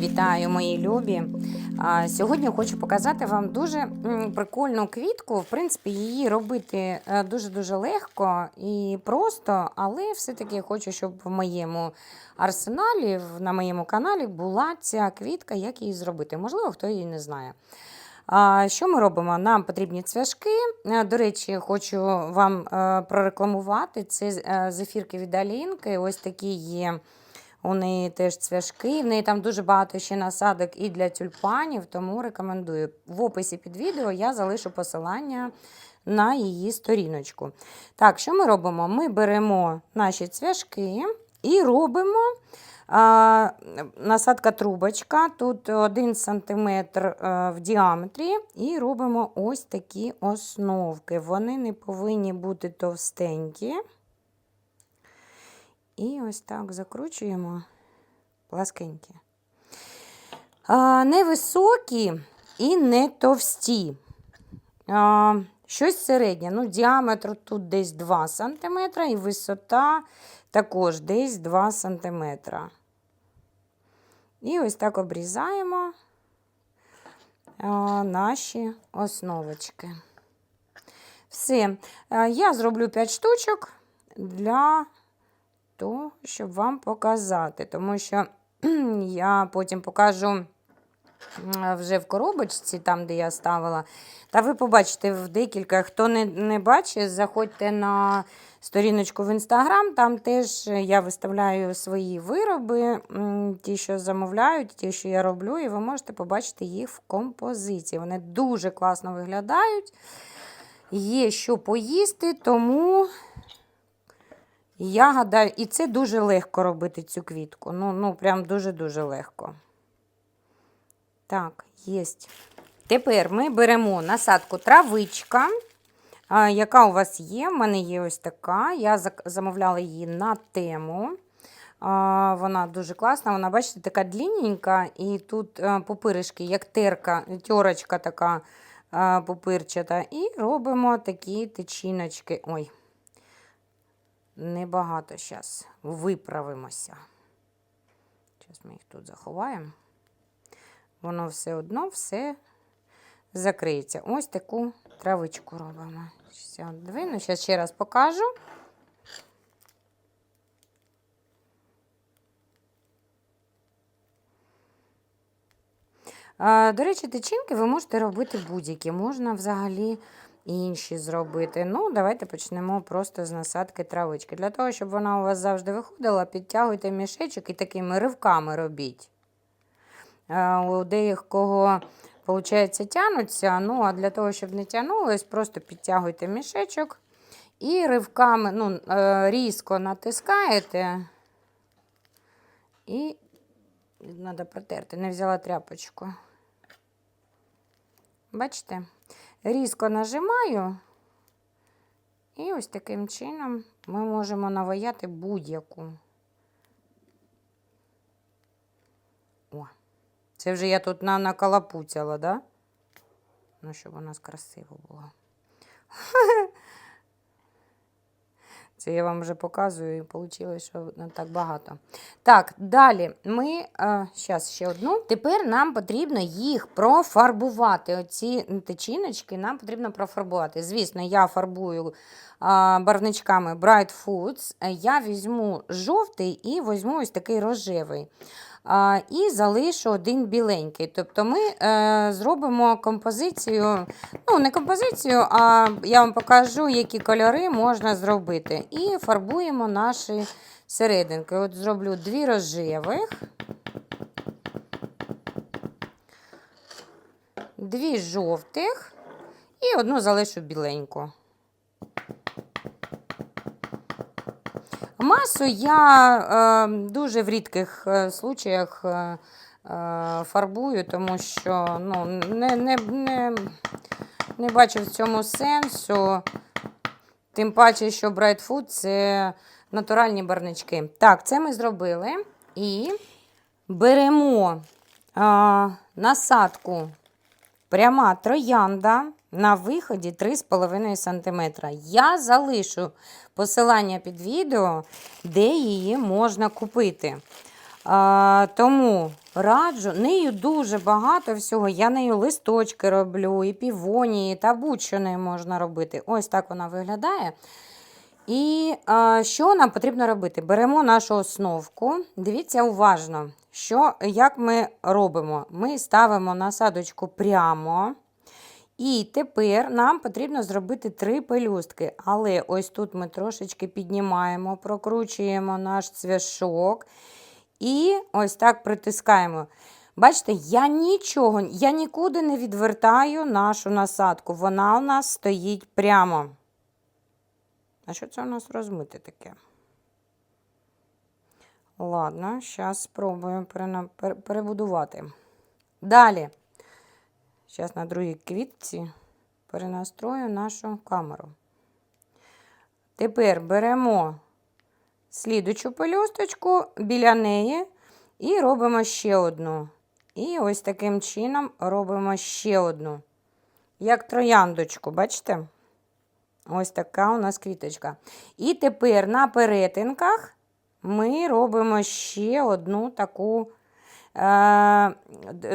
Вітаю, мої любі! Сьогодні хочу показати вам дуже прикольну квітку. В принципі, її робити е, дуже-дуже легко і просто, але все-таки хочу, щоб в моєму арсеналі, на моєму каналі була ця квітка, як її зробити. Можливо, хто її не знає. Що ми робимо? Нам потрібні цвяшки. Е, До речі, хочу вам е, прорекламувати. Це зефірки від Алінки. Ось такі є. У неї теж цвяшки, в неї там дуже багато ще насадок і для тюльпанів, тому рекомендую. В описі під відео я залишу посилання на її сторіночку. Так, що ми робимо? Ми беремо наші цвяшки і робимо а, насадка трубочка, тут 1 см в діаметрі, і робимо ось такі основки. Вони не повинні бути товстенькі. І ось так закручуємо пласкенькі. Невисокі і не товсті. А, щось середнє. Ну, діаметр тут десь 2 см, і висота також десь 2 см. І ось так обрізаємо наші основочки. Все. Я зроблю 5 штучок для то, щоб вам показати, тому що я потім покажу вже в коробочці, там, де я ставила. Та ви побачите в декілька. Хто не, не бачить, заходьте на сторіночку в інстаграм. Там теж я виставляю свої вироби, ті, що замовляють, ті, що я роблю, і ви можете побачити їх в композиції. Вони дуже класно виглядають. Є що поїсти, тому я гадаю, і це дуже легко робити цю квітку. Ну, ну прям дуже-дуже легко. Так, єсть. Тепер ми беремо насадку травичка, яка у вас є. У мене є ось така. Я замовляла її на тему. Вона дуже класна. Вона, бачите, така длінненька, і тут е, пупиришки, як терка, тьорочка така е, пупирчата. І робимо такі тичіночки. Ой, небагато зараз. Виправимося. Зараз ми їх тут заховаємо. Воно все одно все закриється. Ось таку травичку робимо. Зараз ще раз покажу. До речі, тичинки ви можете робити будь-які. Можна взагалі інші зробити. Ну, давайте почнемо просто з насадки травички. Для того, щоб вона у вас завжди виходила, підтягуйте мішечок і такими ривками робіть. А, У деякого, виходить, тянуться. Ну, а для того, щоб не тягнулось, просто підтягуйте мішечок і ривками, ну, е, різко натискаєте. І треба протерти. Не взяла тряпочку. Бачите? Різко нажимаю. І ось таким чином ми можемо наваяти будь-яку. О, це вже я тут на, накалапуцяла, да? Ну, щоб у нас красиво було. Це я вам вже показую, і вийшло, що не так багато. Так, далі ми. Зараз ще одну. Тепер нам потрібно їх профарбувати. Оці тичиночки нам потрібно профарбувати. Звісно, я фарбую а, барвничками Bright Foods. Е, Я візьму жовтий і візьму ось такий рожевий. І залишу один біленький. Тобто ми е, зробимо композицію, ну, не композицію, а я вам покажу, які кольори можна зробити. І фарбуємо наші серединки. От зроблю дві рожевих, дві жовтих і одну залишу біленьку. Масу я е, дуже в рідких е, случаях е, е, фарбую, тому що ну, не, не, не, не бачу в цьому сенсу. Тим паче, що Bright Food це натуральні барнички. Так, це ми зробили. І беремо а, насадку пряма троянда на виході 3,5 см. Я залишу посилання під відео, де її можна купити. А, тому раджу. Нею дуже багато всього. Я нею листочки роблю, і півонії, та будь-що нею можна робити. Ось так вона виглядає. І а, що нам потрібно робити? Беремо нашу основку. Дивіться уважно, що, як ми робимо. Ми ставимо насадочку прямо. І тепер нам потрібно зробити три пелюстки. Але ось тут ми трошечки піднімаємо, прокручуємо наш цвяшок. І ось так притискаємо. Бачите, я нічого, я нікуди не відвертаю нашу насадку. Вона у нас стоїть прямо. А що це у нас розмите таке? Ладно, зараз спробуємо перебудувати. Далі. Зараз на другій квітці перенастрою нашу камеру. Тепер беремо слідучу пелюсточку біля неї і робимо ще одну. І ось таким чином робимо ще одну. Як трояндочку, бачите? Ось така у нас квіточка. І тепер на перетинках ми робимо ще одну таку е,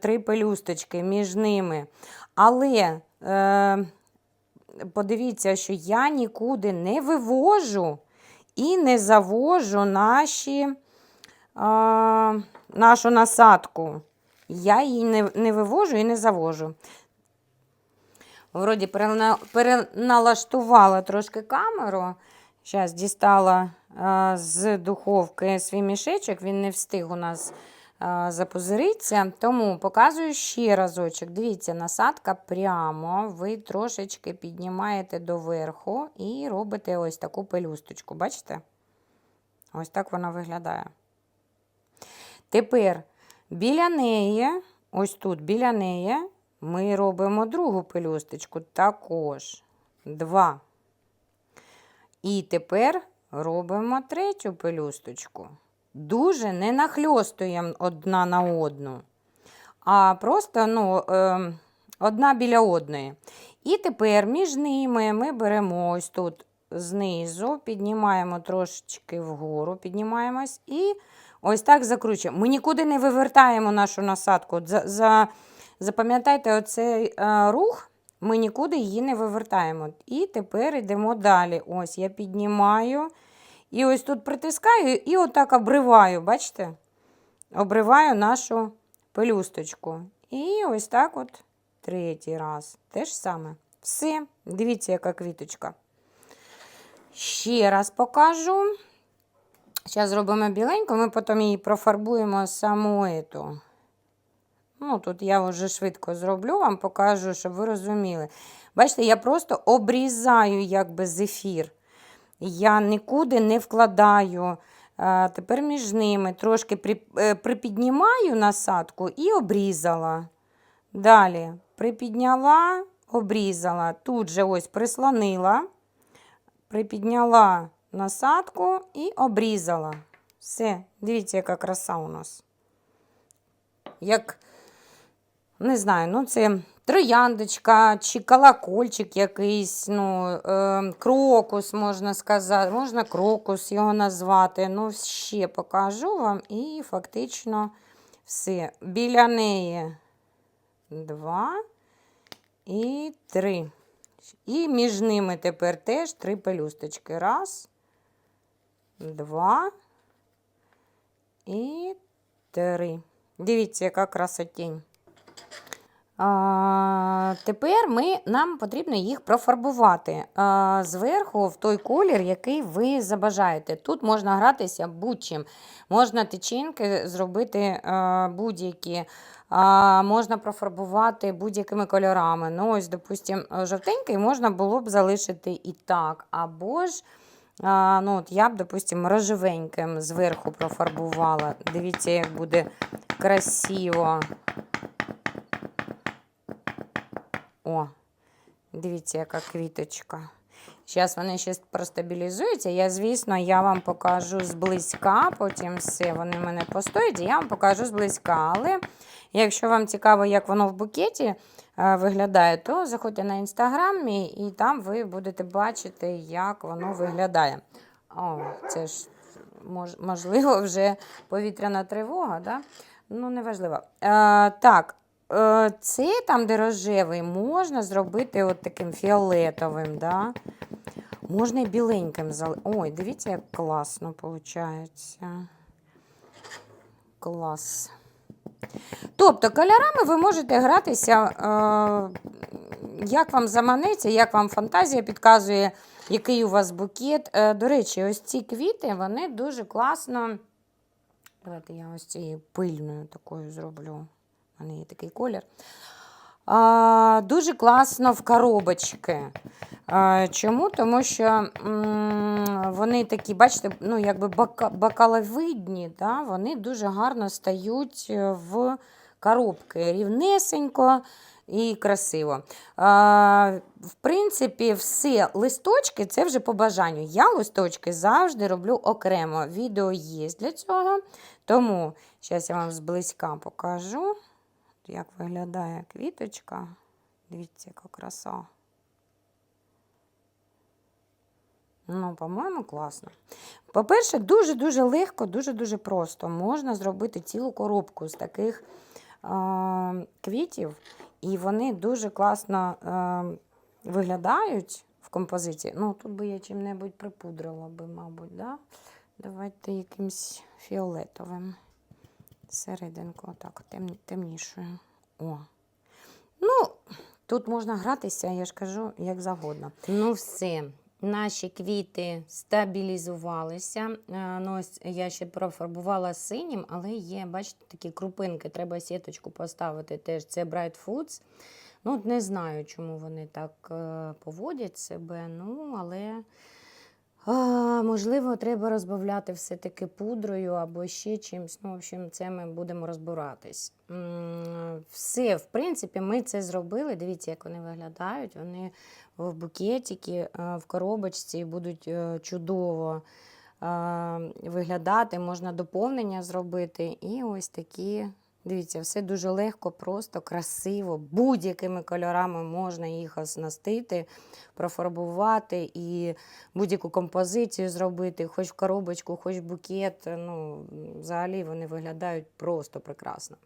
три пелюсточки між ними. Але е, подивіться, що я нікуди не вивожу і не завожу наші, е, нашу насадку. Я її не, не вивожу і не завожу. Вроді переналаштувала трошки камеру. Зараз дістала з духовки свій мішечок, він не встиг у нас запузиритися. Тому показую ще разочок. Дивіться, насадка прямо. Ви трошечки піднімаєте доверху і робите ось таку пелюсточку. Бачите? Ось так вона виглядає. Тепер біля неї, ось тут біля неї, ми робимо другу пелюсточку також. Два. І тепер робимо третю пелюсточку. Дуже не нахльостуємо одна на одну, а просто ну, е, одна біля одної. І тепер між ними ми беремо ось тут знизу, піднімаємо трошечки вгору, піднімаємось і ось так закручуємо. Ми нікуди не вивертаємо нашу насадку. За, за, запам'ятайте оцей е, рух, ми нікуди її не вивертаємо. І тепер йдемо далі. Ось я піднімаю. І ось тут притискаю і отак обриваю, бачите? Обриваю нашу пелюсточку. І ось так от третій раз. Те ж саме. Все. Дивіться, яка квіточка. Ще раз покажу. Зараз зробимо біленьку, ми потім її профарбуємо саму ету. Ну, тут я вже швидко зроблю, вам покажу, щоб ви розуміли. Бачите, я просто обрізаю якби зефір. Я нікуди не вкладаю. А, тепер між ними трошки е, припіднімаю насадку і обрізала. Далі припідняла, обрізала. Тут же ось прислонила, припідняла насадку і обрізала. Все, дивіться, яка краса у нас. Як, не знаю, ну це трояндочка чи колокольчик якийсь, ну, е, крокус, можна сказати, можна крокус його назвати. Ну, ще покажу вам і фактично все. Біля неї два і три. І між ними тепер теж три пелюсточки. Раз, два і три. Дивіться, яка красотінь. А, тепер ми, нам потрібно їх профарбувати а, зверху в той колір, який ви забажаєте. Тут можна гратися будь-чим. Можна тичинки зробити будь-які, можна профарбувати будь-якими кольорами. Ну, ось, допустимо, жовтенький можна було б залишити і так. Або ж а, ну, от я б, допустимо, рожевеньким зверху профарбувала. Дивіться, як буде красиво. О, дивіться, яка квіточка. Зараз вони ще простабілізуються. Я, звісно, я вам покажу зблизька, потім все, вони в мене постоять, і я вам покажу зблизька. Але якщо вам цікаво, як воно в букеті е, виглядає, то заходьте на інстаграм і там ви будете бачити, як воно виглядає. О, це ж мож- можливо вже повітряна тривога. Да? Ну, неважливо. Е, так, це там, де рожевий, можна зробити от таким фіолетовим, да? Можна і біленьким залити. Ой, дивіться, як класно виходить. Клас. Тобто кольорами ви можете гратися, е, як вам заманеться, як вам фантазія підказує, який у вас букет. Е, до речі, ось ці квіти, вони дуже класно. Давайте я ось цією пильною такою зроблю. Мене є такий колір. А, дуже класно в коробочки. А, чому? Тому що м, вони такі, бачите, ну, якби бока, бокаловидні, да? вони дуже гарно стають е, в коробки рівнесенько і красиво. А, в принципі, все листочки це вже по бажанню. Я листочки завжди роблю окремо. Відео є для цього. Тому зараз я вам зблизька покажу, як виглядає квіточка. Дивіться, яка краса. Ну, по-моєму, класно. По-перше, дуже-дуже легко, дуже-дуже просто. Можна зробити цілу коробку з таких е- квітів, і вони дуже класно е- виглядають в композиції. Ну, тут би я чим-небудь припудрила би, мабуть, да? Давайте якимсь фіолетовим. Серединку, отак, тем, темнішою. О. Ну, тут можна гратися, я ж кажу, як завгодно. Ну, все. Наші квіти стабілізувалися. Е, Ну, ось я ще профарбувала синім, але є, бачите, такі крупинки. Треба сіточку поставити теж. Це Bright Foods. Ну, не знаю, чому вони так е, поводять себе. Ну, але а, можливо, треба розбавляти все-таки пудрою або ще чимось. Ну, в общем, це ми будемо розбиратись. Все, в принципі, ми це зробили. Дивіться, як вони виглядають. Вони в букетики, е, в коробочці будуть е, чудово е, виглядати. Можна доповнення зробити. І ось такі. Дивіться, все дуже легко, просто, красиво. Будь-якими кольорами можна їх оснастити, профарбувати і будь-яку композицію зробити, хоч коробочку, хоч букет. Ну, взагалі вони виглядають просто прекрасно.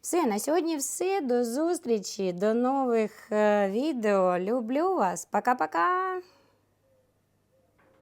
Все, на сьогодні все. До зустрічі, до нових е, відео. Люблю вас. Пока-пока!